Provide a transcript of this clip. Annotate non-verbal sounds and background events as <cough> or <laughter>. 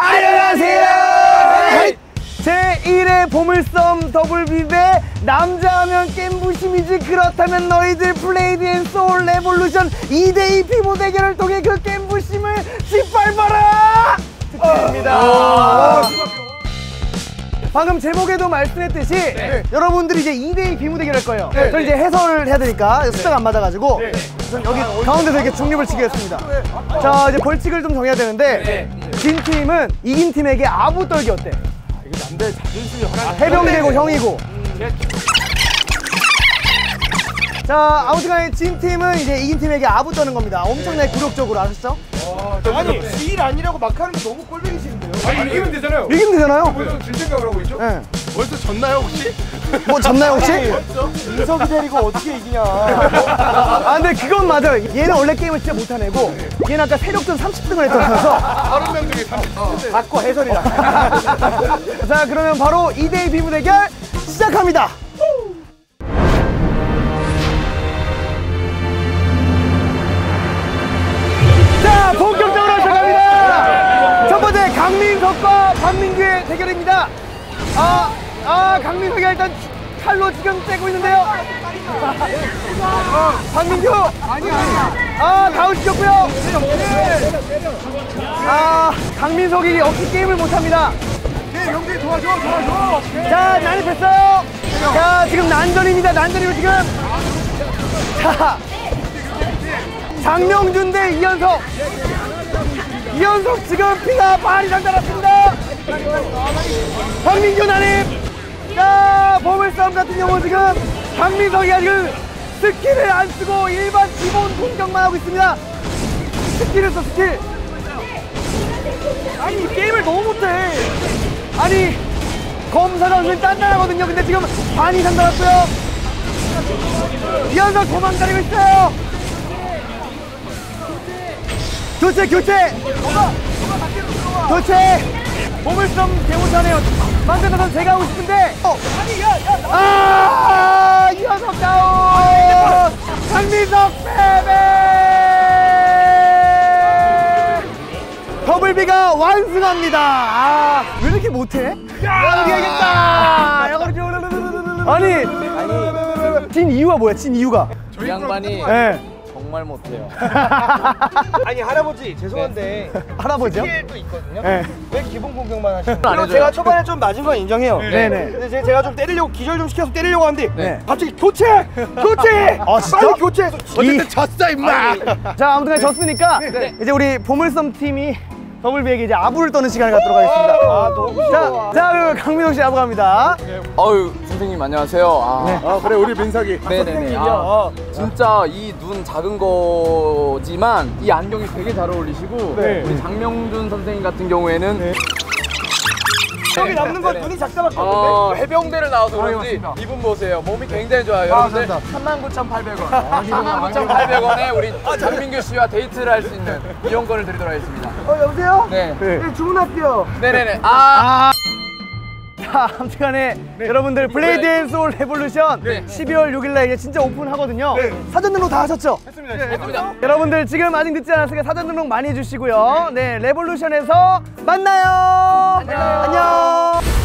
안녕하세요. 제 1회 보물섬 더블비배 남자하면 겜부심이지 그렇다면 너희들 블레이드 앤 소울 레볼루션 2대2 피모 대결을 통해 그 겜부심을 짓밟아라! 특집입니다. 방금 제목에도 말씀했듯이 여러분들이 이제 2대2 비무 대결 할 거예요. 저는 이제 해설을 해야 되니까 숫자가 안 맞아가지고 우 선 여기 가운데서 이렇게 중립을 지키겠습니다. 자 이제 벌칙을 좀 정해야 되는데 진 팀은 이긴 팀에게 아부 떨기 어때? 해병대고 형이고. 자 아무튼간에 진 팀은 이제 이긴 팀에게 아부 떠는 겁니다. 엄청나게 굴욕적으로 아셨죠? 아니 일 아니라고 막 하는 게 너무 꼴보기 싫은데요? 아니 이기면 되잖아요 이기면 되잖아요. 벌써 질 생각을 하고 있죠? 예. 벌써 졌나요 혹시? 뭐 졌나요 혹시? 인석이 데리고 어떻게 이기냐. 아 근데 그건 맞아요. 얘는 원래 게임을 진짜 못한 애고 얘는 아까 세력전 30등을 했던 거라서 다른 명 중에 30대 받고 해설이라. <laughs> 자 그러면 바로 2대2 비무 대결 시작합니다. 자 본격적으로 시작합니다. 첫 번째 강민석과 박민규의 대결입니다. 아, 아 강민석이 일단 칼로 지금 째고 있는데요. 박민규! 아니 아니야 아 다운 시켰고요. 아 강민석이 역시 게임을 못합니다. 네 형들이 도와줘 도와줘. 자 난입했어요. 자 지금 난전입니다. 난전이고 지금. 자 장명준 대 이현석. 이현석 지금 피가 발이 장달았습니다. 박민규 난입 자 보물싸움 같은 경우 지금 강민석이 지금 스킬을 안 쓰고 일반 기본 공격만 하고 있습니다. 스킬을 써 스킬. 아니 게임을 너무 못해. 아니 검사가 은근 단단하거든요. 근데 지금 반 이 상 달았고요. 이현석 도망다니고 있어요. 교체 교체. 교체. 몸을 좀 개못하네요 만세다선 제가 하고 싶은데 어. 아 이현석 다운 강민석 패배 더블비가 완승합니다. 아, 왜 이렇게 못해? 야, 이기겠다. <laughs> 아니, 아니, 진 이유가 뭐야? 진 이유가? 이 양반이 예. 정말 못해요. <laughs> 아니 할아버지 죄송한데 할아버지요? 스킬도 있거든요 예. 왜 기본 공격만 하시는 해줘요. 제가 초반에 좀 맞은 건 인정해요 네네. 근데 제- 제가 좀 때리려고 기절 좀 시켜서 때리려고 하는데 네. 갑자기 교체! 교체! <laughs> 아, 진짜? 빨리 교체해서 어쨌든 졌어 임마! 자, 아무튼 졌으니까 이제 우리 보물섬 팀이 더블비에게 이제 아부를 떠는 시간을 갖도록 하겠습니다. 아 너무 자, 자, 그럼 강민호 씨 아부 갑니다. 어유 선생님 안녕하세요. 아, 네. 아 그래 우리 민석이 네네네. 아, 진짜 이 눈 작은 거지만 이 안경이 되게 잘 어울리시고 네. 우리 장명준 선생님 같은 경우에는 여기 남는 건 눈이 작다밖에 없는데 어, 해병대를 나와서 그런지 이분 보세요. 몸이 굉장히 좋아요. 여러분들 39,800원. 39,800원에 우리 장민규 씨와 데이트를 할 수 있는 이용권을 드리도록 하겠습니다. 어 여보세요? 네. 네. 네 주문할게요 네네네. 아, 자, 아무튼간에 여러분들 블레이드 앤 소울 레볼루션 12월 6일 날 이제 진짜 오픈하거든요. 사전 등록 다 하셨죠? 했습니다. 여러분들 지금 아직 늦지 않았으니까 사전 등록 많이 해주시고요. 네, 레볼루션에서 만나요. 안녕.